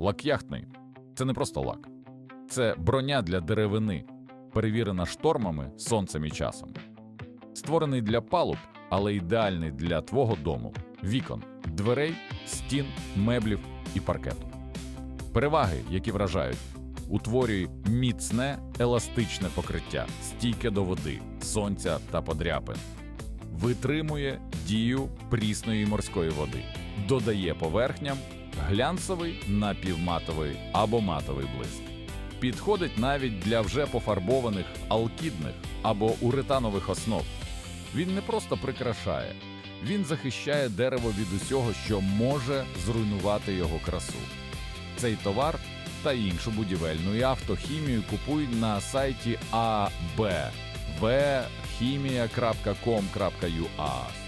Лак яхтний. Це не просто лак, це броня для деревини, перевірена штормами, сонцем і часом. Створений для палуб, але ідеальний для твого дому, вікон, дверей, стін, меблів і паркету. Переваги, які вражають, утворює міцне еластичне покриття, стійке до води, сонця та подряпин, витримує дію прісної морської води, додає поверхням глянцевий напівматовий або матовий блиск. Підходить навіть для вже пофарбованих алкідних або уретанових основ. Він не просто прикрашає, він захищає дерево від усього, що може зруйнувати його красу. Цей товар та іншу будівельну і автохімію купують на сайті abvchimia.com.ua